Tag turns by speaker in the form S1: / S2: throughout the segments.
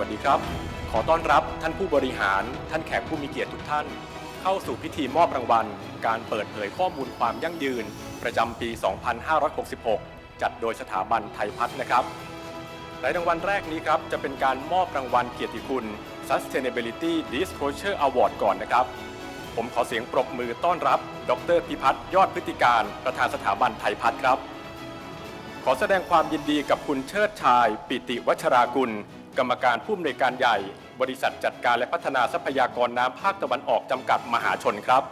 S1: วัสดีครับ ขอต้อนรับท่านผู้บริหาร ท่านแขกผู้มีเกียรติทุกท่าน เข้าสู่พิธีมอบรางวัล การเปิดเผยข้อมูลความยั่งยืน ประจำปี 2566 จัดโดยสถาบันไทยพัฒน์นะครับในรางวัลแรกนี้ครับ จะเป็นการมอบรางวัลเกียรติคุณ Sustainability Disclosure Award ก่อนนะครับ ผมขอเสียงปรบมือต้อนรับ ดรพิพัฒน์ยอดพฤติการ ประธานสถาบันไทยพัฒน์ครับ ขอแสดงความยินดีกับคุณเชิดชาย ปิติวัชรากุล กรรมการผู้อำนวยการใหญ่ บริษัทจัดการและพัฒนาทรัพยากรน้ำภาคตะวันออกจำกัดมหาชนครับ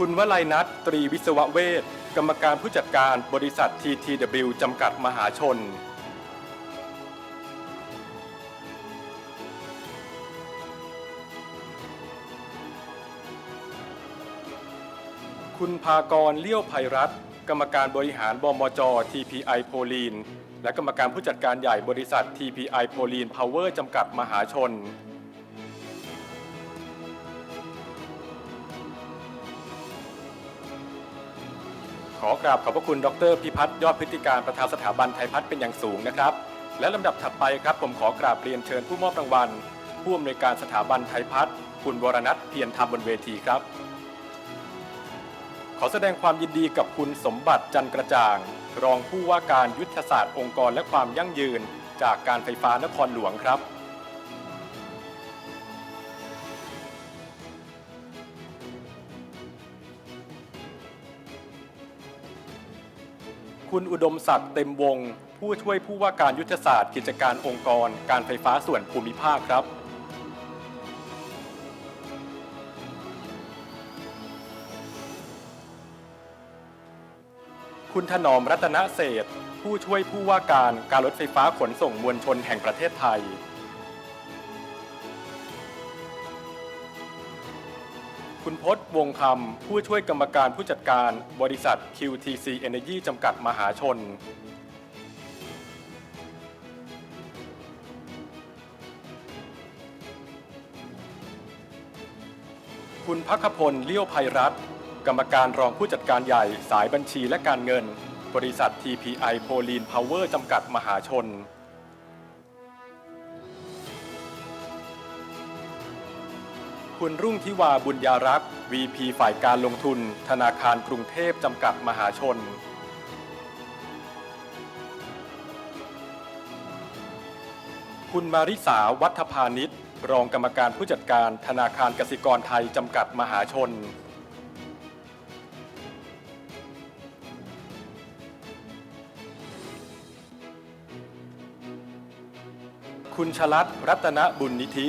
S1: คุณวลัยนัทตรีวิศวเวศกรรมการผู้จัดการบริษัท TTW จำกัดมหาชน คุณภากรเลี้ยวภัยรัตน์กรรมการบริหารบมจ TPI โพลีน และกรรมการผู้จัดการใหญ่บริษัท TPI โพลีนพาวเวอร์จำกัดมหาชน ขอกราบขอบพระคุณ ดรพิพัฒน์ยอดพฤติการประธานสถาบันไทยพัฒน์เป็นอย่างสูงนะครับ และลำดับถัดไปครับผมขอกราบเรียนเชิญผู้มอบรางวัล ผู้อำนวยการสถาบันไทยพัฒน์คุณวรนัทเพียรธรรมบนเวทีครับ ขอแสดงความยินดีกับคุณสมบัติจันกระจ่าง รองผู้ว่าการยุทธศาสตร์องค์กรและความยั่งยืน จากการไฟฟ้านครหลวงครับ คุณอุดมศักดิ์เต็มวง ผู้ช่วยผู้ว่าการยุทธศาสตร์ กิจการองค์กร การไฟฟ้าส่วนภูมิภาคครับ คุณถนอมรัตนเศษฐ์ผู้ช่วยผู้ว่าการการรถไฟฟ้าขนส่งมวลชนแห่งประเทศไทย คุณพศวงคำผู้ช่วยกรรมการผู้จัดการบริษัท QTC Energy จำกัดมหาชน คุณพักพลเลี้ยวภัยรัต กรรมการรองผู้จัดการใหญ่สายบัญชีและการเงิน บริษัท TPI โพลีนพาวเวอร์จำกัดมหาชน คุณรุ่งทิวาบุญญารักษ์ VP ฝ่ายการลงทุน ธนาคารกรุงเทพจำกัดมหาชน คุณมาริสาวัฒพานิชรองกรรมการผู้จัดการธนาคารกสิกรไทยจำกัดมหาชน คุณชลัดรัตนบุญนิธิ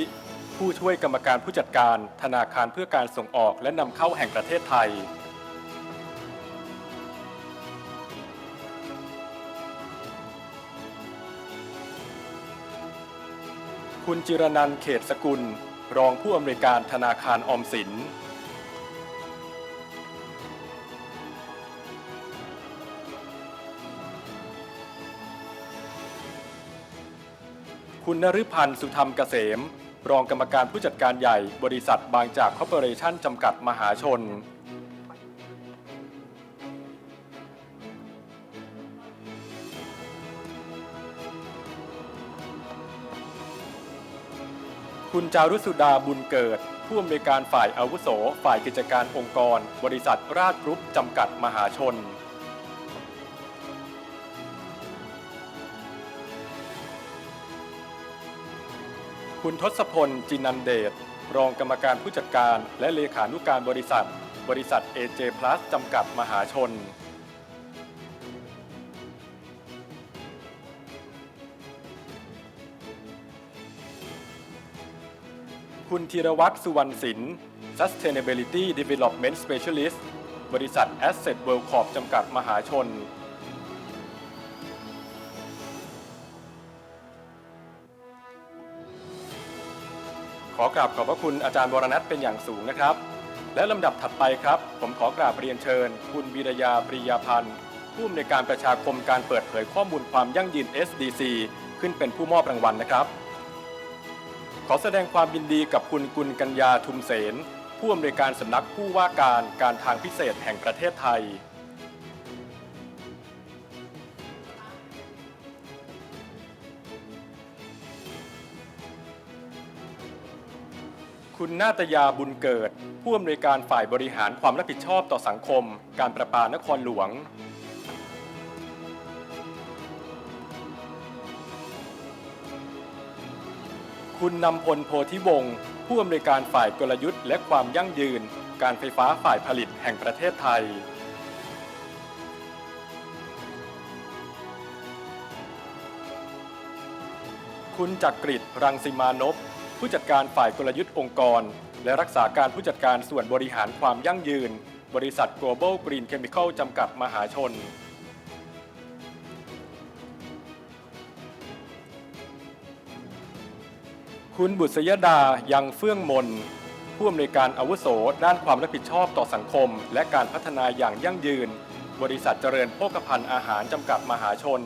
S1: ผู้ช่วยกรรมการผู้จัดการธนาคารเพื่อการส่งออกและนำเข้าแห่งประเทศไทย คุณจิรนันท์เขตสกุล รองผู้อำนวยการธนาคารออมสิน คุณนฤพันธ์สุธรรมเกษม รองกรรมการผู้จัดการใหญ่ บริษัทบางจากคอร์ปอเรชั่นจำกัดมหาชน คุณจารุสุดาบุญเกิด ผู้อำนวยการฝ่ายอาวุโส ฝ่ายกิจการองค์กร บริษัทราชกรุ๊ปจำกัดมหาชน คุณทศพล จินันเดช รองกรรมการผู้จัดการ และเลขานุการบริษัท บริษัท AJ Plus จำกัดมหาชน คุณธีรวัตรสุวรรณศิลป์ Sustainability Development Specialist บริษัท Asset World Corp จำกัดมหาชน ขอกราบขอบพระคุณอาจารย์วรนัทเป็นอย่างสูงนะครับ และลำดับถัดไปครับ ผมขอกราบเรียนเชิญ คุณวีรยาปริยาพันธ์ผู้อำนวยการประชาคมการเปิดเผยข้อมูลความยั่งยืน SDC ขึ้นเป็นผู้มอบรางวัลนะครับ ขอแสดงความยินดีกับคุณกุลกัญญาทุมเสนผู้อำนวยการสำนักผู้ว่าการการทางพิเศษแห่งประเทศไทย คุณนาตยาบุญเกิด ผู้อำนวยการฝ่ายบริหารความรับผิดชอบต่อสังคม การประปานครหลวง คุณนำพลโพธิวงศ์ผู้อำนวยการฝ่ายกลยุทธ์และความยั่งยืน การไฟฟ้าฝ่ายผลิตแห่งประเทศไทย คุณจักริดรังสิมานพ ผู้จัดการฝ่ายกลยุทธ์องค์กร และรักษาการผู้จัดการส่วนบริหารความยั่งยืน บริษัท Global Green Chemical จำกัดมหาชน คุณบุษยดายังเฟื่องมนผู้อำนวยการอาวุโสด้านความรับผิดชอบต่อสังคม และการพัฒนาอย่างยั่งยืน บริษัทเจริญโภคภัณฑ์อาหารจำกัดมหาชน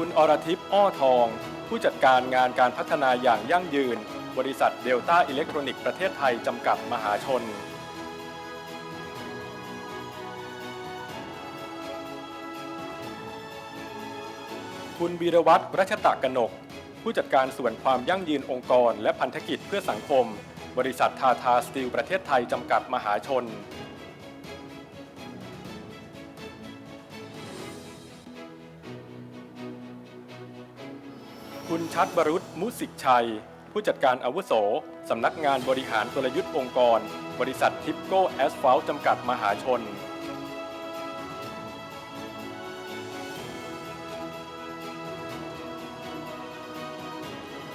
S1: คุณอรทิพย์อ้อทอง ผู้จัดการงานการพัฒนาอย่างยั่งยืน บริษัทเดลต้าอิเล็กทรอนิกส์ประเทศไทย จำกัดมหาชน คุณวีรวัตรรัชตะกนก ผู้จัดการส่วนความยั่งยืนองค์กร และพันธกิจเพื่อสังคม บริษัททาทาสตีลประเทศไทย จำกัดมหาชน คุณชัดบรุษมุสิกชัย ผู้จัดการอาวุโส สำนักงานบริหารกลยุทธ์องค์กร บริษัททิปโก้แอสฟัลต์จำกัดมหาชน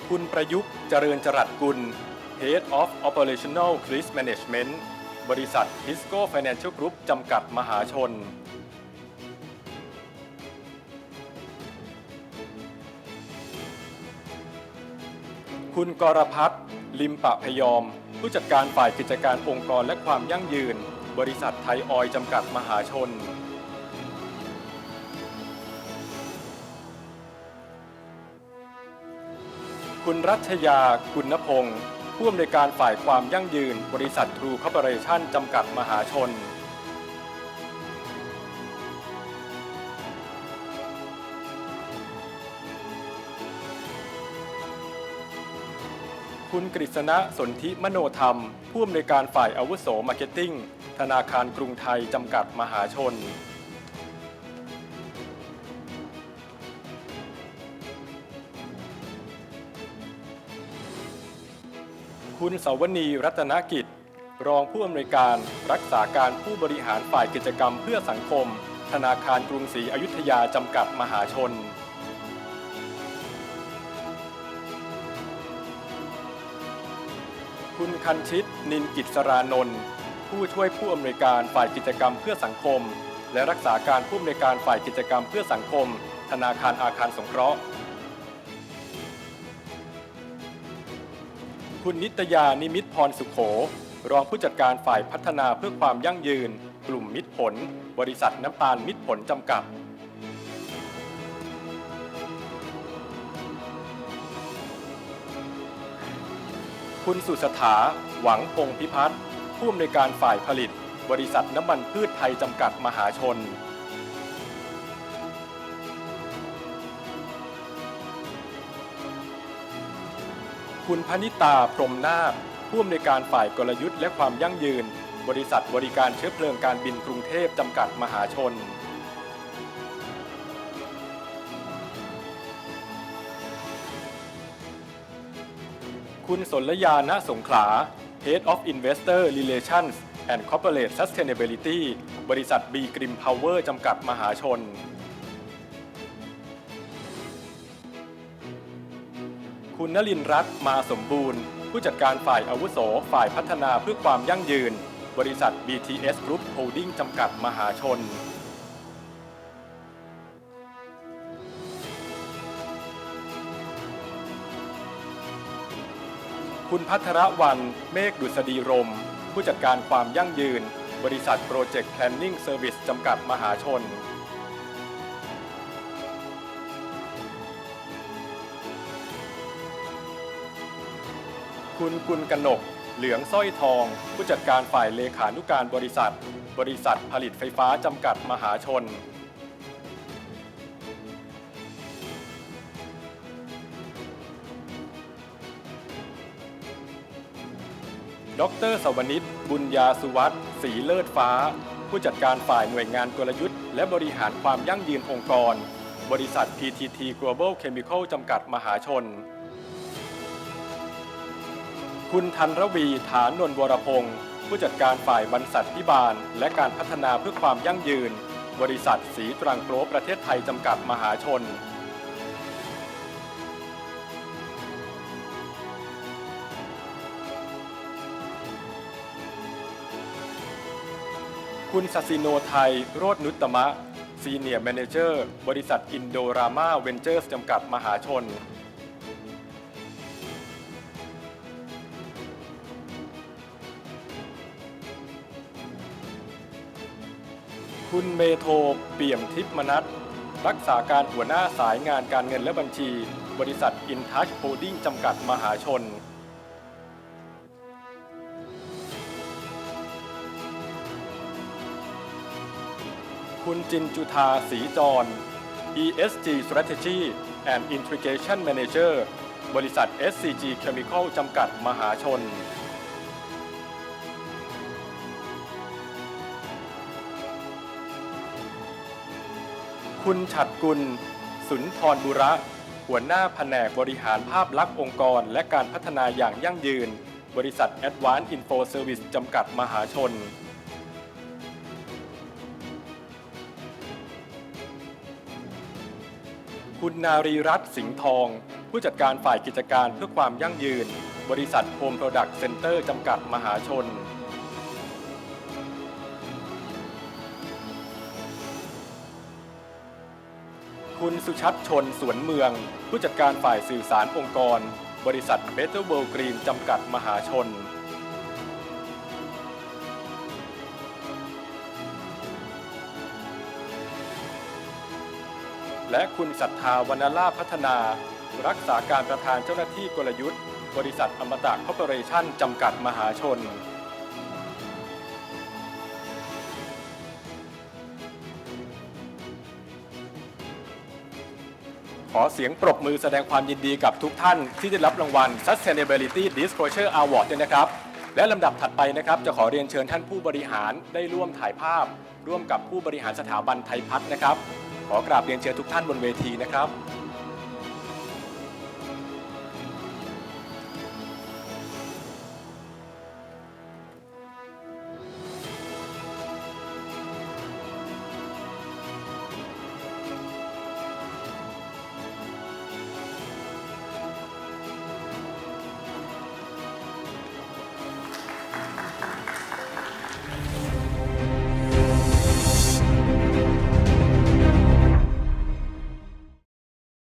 S1: คุณประยุกต์เจริญจรัสกุล Head of Operational Risk Management บริษัท Hisco Financial Group จำกัดมหาชน คุณกรพัฒน์ลิมปะพยอม ผู้จัดการฝ่ายกิจการองค์กรและความยั่งยืน บริษัทไทยออยจำกัดมหาชน คุณรัชยากุณพงศ์ผู้อำนวยการฝ่ายความยั่งยืน บริษัททรูคอร์ปอเรชั่นจำกัดมหาชน คุณกฤษณะสนธิมโนธรรม ผู้อำนวยการฝ่ายอาวุโสมาร์เก็ตติ้ง ธนาคารกรุงไทย จำกัดมหาชน คุณสาวนีรัตนกิจ รองผู้อำนวยการรักษาการผู้บริหารฝ่ายกิจกรรมเพื่อสังคม ธนาคารกรุงศรีอยุธยา จำกัดมหาชน คุณคันชิต นินกิจสรานนท์ผู้ช่วยผู้อำนวยการฝ่ายกิจกรรมเพื่อสังคม และรักษาการผู้อำนวยการฝ่ายกิจกรรมเพื่อสังคม ธนาคารอาคารสงเคราะห์ คุณนิตยานิมิตพรสุขโข รองผู้จัดการฝ่ายพัฒนาเพื่อความยั่งยืน กลุ่มมิตรผล บริษัทน้ำตาลมิตรผลจำกัด คุณสุสถา หวังพงพิพัฒน์ผู้อำนวยการฝ่ายผลิต บริษัทน้ำมันพืชไทยจำกัดมหาชน คุณพนิตาพรมนาคผู้อำนวยการฝ่ายกลยุทธ์และความยั่งยืน บริษัทบริการเชื้อเพลิงการบินกรุงเทพจำกัดมหาชน คุณสนลยาณสงขลา Head of Investor Relations and Corporate Sustainability บริษัท B Grim Power จำกัดมหาชน คุณนลินทร์รัตน์มาสมบูรณ์ ผู้จัดการฝ่ายอาวุโสฝ่ายพัฒนาเพื่อความยั่งยืน บริษัท BTS Group Holding จำกัดมหาชน คุณพัทรวันเมฆดุษฎีรม ผู้จัดการความยั่งยืน บริษัทโปรเจกต์แพลนนิ่งเซอร์วิสจำกัดมหาชน คุณกุลกนก เหลืองสร้อยทอง ผู้จัดการฝ่ายเลขานุการบริษัท บริษัทผลิตไฟฟ้าจำกัดมหาชน ดรสวนิตบุญญาสุวัตศรีเลิศฟ้า ผู้จัดการฝ่ายหน่วยงานกลยุทธ์ และบริหารความยั่งยืนองค์กร บริษัท PTT Global Chemical จำกัดมหาชน คุณธันรวีฐานนนท์วรพงศ์ผู้จัดการฝ่ายบรรษัทพิบาล และการพัฒนาเพื่อความยั่งยืน บริษัทสีตรังโกลประเทศไทยจำกัดมหาชน คุณสสิโนไทย โรดนุตตมะซีเนียร์แมเนเจอร์บริษัทอินโดรามาเวนเจอร์สจำกัดมหาชน คุณเมโทเปี่ยมทิพมนัทรักษาการหัวหน้าสายงานการเงินและบัญชี บริษัทอินทัชโฮดดิ้งจำกัดมหาชน คุณจินจุธาศรีจร ESG Strategy and Integration Manager บริษัท SCG Chemical จำกัดมหาชน คุณฉัดกุล สุนทรบุระ หัวหน้าแผนกบริหารภาพลักษณ์องค์กร และการพัฒนาอย่างยั่งยืน บริษัท Advanced Info Service จำกัดมหาชน คุณนารีรัตน์สิงห์ทอง ผู้จัดการฝ่ายกิจการเพื่อความยั่งยืน บริษัท Home Product Center จำกัดมหาชน คุณสุชัดชนสวนเมือง ผู้จัดการฝ่ายสื่อสารองค์กร บริษัท Better World Green จำกัดมหาชน และคุณศรัทธาวรรณลาพัฒนา รักษาการประธานเจ้าหน้าที่กลยุทธ์ บริษัทอมตะคอร์ปอเรชั่นจำกัดมหาชน ขอเสียงปรบมือแสดงความยินดีกับทุกท่านที่ได้รับรางวัล Sustainability Disclosure Award ด้วยนะครับ และลำดับถัดไปนะครับ จะขอเรียนเชิญท่านผู้บริหารได้ร่วมถ่ายภาพ ร่วมกับผู้บริหารสถาบันไทยพัฒน์นะครับ ขอกราบเรียนเชิญทุกท่านบนเวทีนะครับ